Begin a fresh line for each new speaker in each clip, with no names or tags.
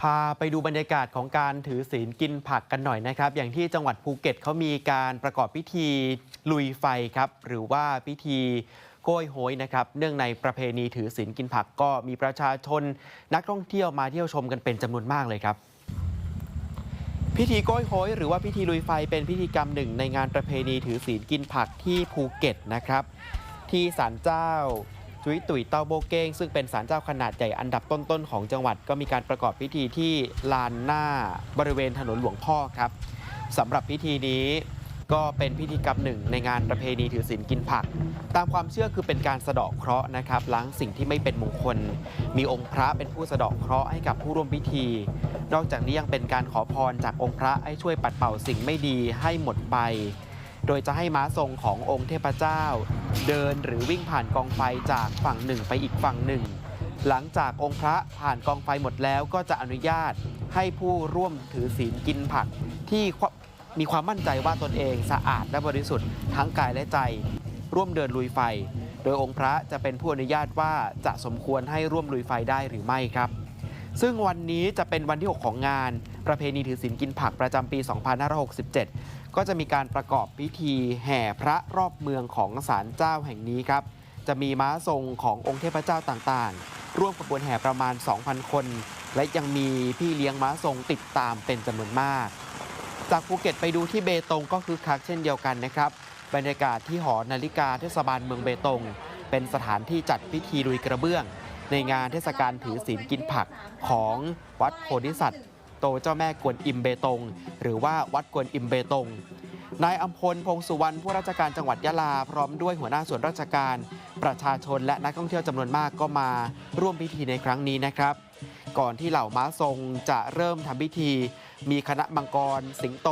พาไปดูบรรยากาศของการถือศีลกินผักกันหน่อยนะครับ อย่างที่จังหวัดภูเก็ตเขามีการประกอบพิธีลุยไฟครับ หรือว่าพิธีโกยโหยนะครับ เนื่องในประเพณีถือศีลกินผักก็มีประชาชนนักท่องเที่ยวมาเที่ยวชมกันเป็นจำนวนมากเลยครับ พิธีโกยโหยหรือว่าพิธีลุยไฟเป็นพิธีกรรมหนึ่งในงานประเพณีถือศีลกินผักที่ภูเก็ตนะครับ ที่ศาลเจ้า จุยตุยเต้าโบเก้งซึ่งเป็นศาลเจ้าขนาดใหญ่อันดับต้นๆของจังหวัดก็มีการประกอบพิธีที่ลานหน้าบริเวณถนนหลวงพ่อครับสำหรับพิธีนี้ก็เป็นพิธีกรรมหนึ่งในงานประเพณีถือศีลกินผัก ตามความเชื่อคือเป็นการสะเดาะเคราะห์นะครับล้างสิ่งที่ไม่เป็นมงคล มีองค์พระเป็นผู้สะเดาะเคราะห์ให้กับผู้ร่วมพิธี นอกจากนี้ยังเป็นการขอพรจากองค์พระให้ช่วยปัดเป่าสิ่งไม่ดีให้หมดไป โดยจะให้ม้าทรงขององค์เทพเจ้า เดินหรือวิ่งผ่านกองไฟจากฝั่งหนึ่งไปอีกฝั่งหนึ่ง หลังจากองค์พระผ่านกองไฟหมดแล้วก็จะอนุญาตให้ผู้ร่วมถือศีลกินผักที่มีความมั่นใจว่าตนเองสะอาดและบริสุทธิ์ทั้งกายและใจ ร่วมเดินลุยไฟ โดยองค์พระจะเป็นผู้อนุญาตว่าจะสมควรให้ร่วมลุยไฟได้หรือไม่ครับ ซึ่งวันนี้จะเป็นวันที่ 6 ของงาน ประเพณีถือศีลกินผักประจำปี 2567 ก็จะมีการประกอบพิธีแห่พระรอบเมืองของศาลเจ้าแห่งนี้ครับ จะมีม้าทรงขององค์เทพเจ้าต่างๆ ร่วมขบวนแห่ประมาณ 2,000 คน และยังมีพี่เลี้ยงม้าทรงติดตามเป็นจำนวนมาก จากภูเก็ตไปดูที่เบตงก็คือคักเช่นเดียวกันนะครับ บรรยากาศที่หอนาฬิกาเทศบาลเมืองเบตง เป็นสถานที่จัดพิธีลุยกระเบื้อง ในงานเทศกาลถือศีลกินผักของวัดโพธิสัตว์ โตเจ้าแม่กวนอิมเบตง หรือว่าวัดกวนอิมเบตงนายอัมพลพงสุวรรณผู้ราชการจังหวัดยะลา พร้อมด้วยหัวหน้าส่วนราชการ ประชาชนและนักท่องเที่ยวจำนวนมากก็มาร่วมพิธีในครั้งนี้นะครับ ก่อนที่เหล่าม้าทรงจะเริ่มทำพิธี มีคณะมังกร สิงโต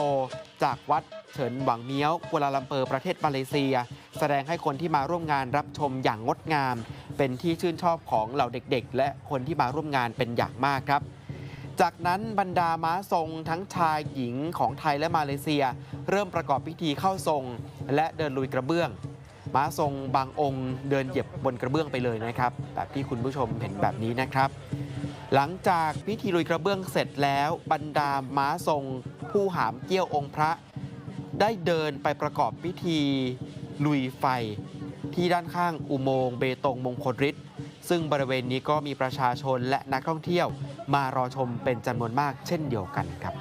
จากวัดเฉินหวังเมี้ยวกัวลาลัมเปอร์ประเทศมาเลเซีย แสดงให้คนที่มาร่วมงานรับชมอย่างงดงาม เป็นที่ชื่นชอบของเหล่าเด็กๆ และคนที่มาร่วมงานเป็นอย่างมากครับ จากนั้นบรรดาม้าทรงทั้งชายหญิงของไทยและมาเลเซีย เริ่มประกอบพิธีเข้าทรง และเดินลุยกระเบื้อง ม้าทรงบางองค์เดินเหยียบบนกระเบื้องไปเลยนะครับ แบบที่คุณผู้ชมเห็นแบบนี้นะครับ หลังจากพิธีลุยกระเบื้องเสร็จแล้ว บรรดาม้าทรง ผู้หามเกี้ยวองค์พระ ได้เดินไปประกอบพิธีลุยไฟ ที่ด้านข้างอุโมงค์เบตงมงคลฤทธิ์ซึ่งบริเวณนี้ก็มีประชาชนและนักท่องเที่ยว มารอชมเป็นจำนวนมากเช่นเดียวกันครับ